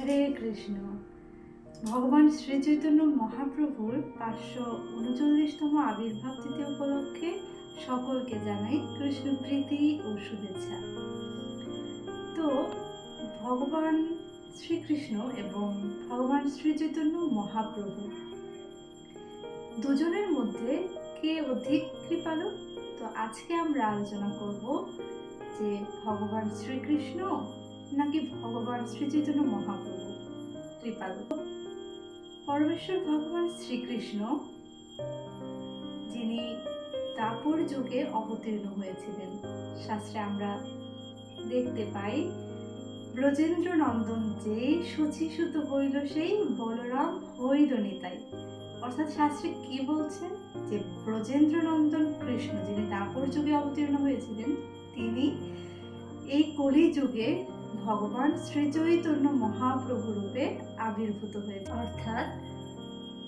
হরে কৃষ্ণ। ভগবান শ্রী চৈতন্য মহাপ্রভুর পাঁচশো উনচল্লিশতম আবির্ভাব তিথি উপলক্ষে সকলকে জানাই কৃষ্ণ প্রীতি ও শুভেচ্ছা। তো, ভগবান শ্রীকৃষ্ণ এবং ভগবান শ্রী চৈতন্য মহাপ্রভু দুজনের মধ্যে কে অধিক কৃপালু? তো আজকে আমরা আলোচনা করব যে ভগবান শ্রীকৃষ্ণ নাকি ভগবান শ্রী চৈতন্য মহাপ্রভু? কৃপালু, পরমেশ্বর ভগবান শ্রীকৃষ্ণ, যিনি দাপর যুগে অবতীর্ণ হয়েছিলেন। শাস্ত্রে আমরা দেখতে পাই ব্রজেন্দ্র নন্দন যে সচিসুত হইল, সেই বলরাম হইল নিতাই অর্থাৎ শাস্ত্রে কি বলছেন যে ব্রজেন্দ্র নন্দন কৃষ্ণ যিনি দাপর যুগে অবতীর্ণ হয়েছিলেন, তিনি এই কলি যুগে ভগবান শ্রী চৈতন্য মহাপ্রভু রূপে আবির্ভূত হয়েছে অর্থাৎ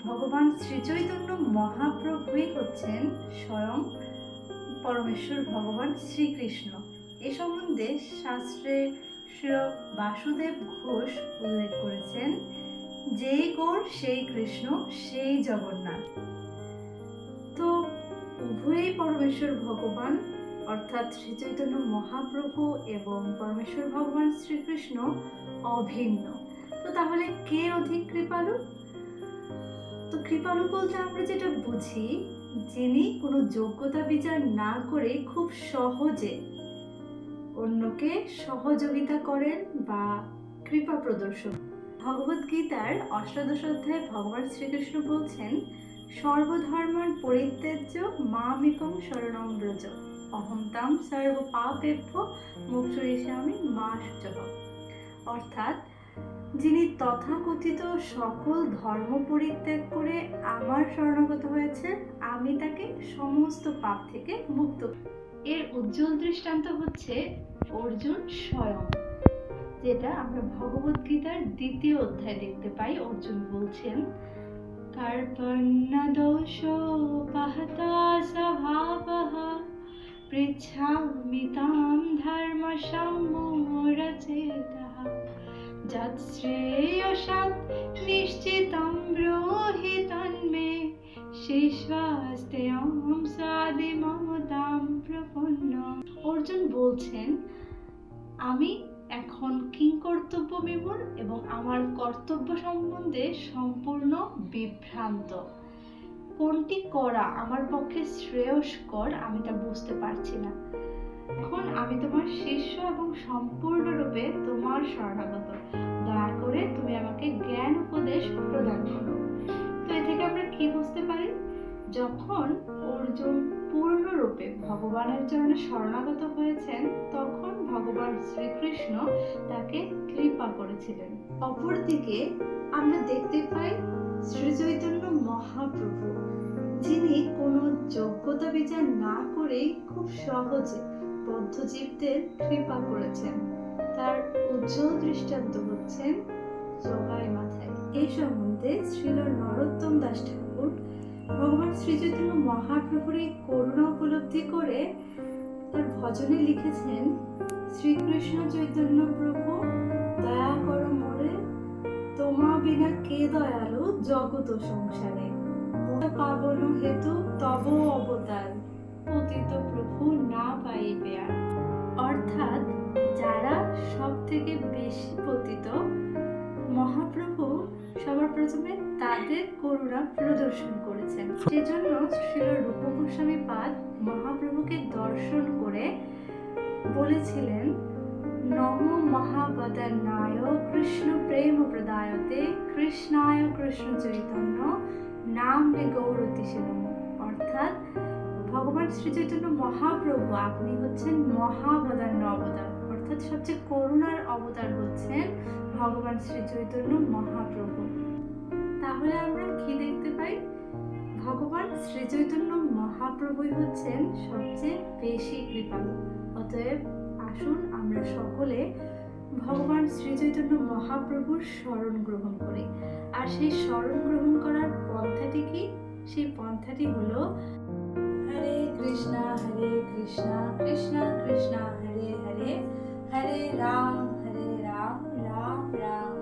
ভগবান শ্রী চৈতন্য মহাপ্রভুই হচ্ছেন স্বয়ং পরমেশ্বর ভগবান শ্রীকৃষ্ণ। এ সম্বন্ধে শাস্ত্রে শ্রী বাসুদেব ঘোষ উল্লেখ করেছেন, যেই গোর, সেই কৃষ্ণ, সেই জগন্নাথ। তো উভয়ই পরমেশ্বর ভগবান অর্থাৎ শ্রী চৈতন্য মহাপ্রভু এবং পরমেশ্বর ভগবান শ্রীকৃষ্ণ অভিন্ন। তো তাহলে কে অধিক কৃপালু? তো কৃপালু বলতে আমরা যেটা বুঝি, যিনি কোনো যোগ্যতা বিচার না করে খুব সহজে অন্যকে সহযোগিতা করেন বা কৃপা প্রদর্শন ভগবদ গীতার অষ্টাদশ অধ্যায়ে ভগবান শ্রীকৃষ্ণ বলছেন সর্বধর্মান পরিত্যাজ্য মামিকং শরণং ব্রজ। অহম তাম সর্ব পাপেভ্য মুক্ষরিষ্যামি মা শুচক অর্থাৎ, যিনি তথাকথিত সকল ধর্ম পরিত্যাগ করে আমার শরণাগত হয়েছে আমি তাকে সমস্ত পাপ থেকে মুক্ত এর উজ্জ্বল দৃষ্টান্ত হচ্ছে অর্জুন স্বয়ং, যেটা আমরা ভগবদ গীতার দ্বিতীয় অধ্যায় দেখতে পাই। অর্জুন বলছেন কার্পণ্যদোষোপহতা স্বভাবः পৃচ্ছামি তাম ধর্ম সম্মূঢ়চেতः যৎশ্রেয়সাৎ নিশ্চিতম ব্রোহি তন্মে শিষ্বাস্তেয়ম সাদি মমতাম প্রপন্ন অর্জুন বলছেন, আমি এখন কিং কর্তব্য বিমূর এবং আমার কর্তব্য সম্বন্ধে সম্পূর্ণ বিভ্রান্ত? কোনটি করা আমার পক্ষে শ্রেয়স্কর আমি তা বুঝতে পারছি না। এখন আমি তোমার শিষ্য এবং সম্পূর্ণরূপে তোমার শরণাগত। দয়া করে তুমি আমাকে জ্ঞান উপদেশ প্রদান করো। তো এ থেকে আমরা কি বুঝতে পারি? যখন অর্জুন পূর্ণরূপে ভগবানের চরণে শরণাগত হয়েছেন, তখন ভগবান শ্রীকৃষ্ণ তাকে কৃপা করেছিলেন। অপরদিকে আমরা দেখতে পাই শ্রী চৈতন্য মহাপ্রভু, যিনি কোনো যোগ্যতা বিচার না করেই খুব সহজে বদ্ধজীবদের কৃপা করেছেন। তার উজ্জ্বল দৃষ্টান্ত হচ্ছেন জগাই মাথায়। এই সম্বন্ধে শ্রীল নরোত্তম দাস ঠাকুর ভগবান শ্রী চৈতন্য মহাপ্রভুর এই করুণা উপলব্ধি করে তার ভজনে লিখেছেন, শ্রীকৃষ্ণ চৈতন্য প্রভু, দয়া করো মোরে, তোমা বিনা কে দয়ালু জগত সংসারে। পাবন হেতু তব অবতার, পতিত প্রভু না পাইবে অর্থাৎ যারা সব থেকে প্রথমে তাদের করুণা প্রদর্শন করেছেন। সেজন্য শ্রীল রূপ গোস্বামী পাদ মহাপ্রভুকে দর্শন করে বলেছিলেন, নম মহাবদনায় কৃষ্ণ প্রেম প্রদায়তে কৃষ্ণায় কৃষ্ণ চৈতন্য, নাম গৌরতিশে নম। অর্থাৎ ভগবান শ্রী চৈতন্য মহাপ্রভু, আপনি হচ্ছেন মহাবদান্য অবতার। অর্থাৎ সবচেয়ে করুণার অবতার হচ্ছেন ভগবান শ্রী চৈতন্য মহাপ্রভু। তাহলে আমরা কি দেখতে পাই? ভগবান শ্রী চৈতন্য মহাপ্রভুই হচ্ছেন সবচেয়ে বেশি কৃপালু। অতএব আসুন আমরা সকলে ভগবান শ্রী চৈতন্য মহাপ্রভুর স্মরণ গ্রহণ করি। আর সেই স্মরণ গ্রহণ করার পন্থাটি কি? সেই পন্থাটি হলো হরে কৃষ্ণ হরে কৃষ্ণ কৃষ্ণ কৃষ্ণ, হরে হরে হরে রাম হরে রাম রাম রাম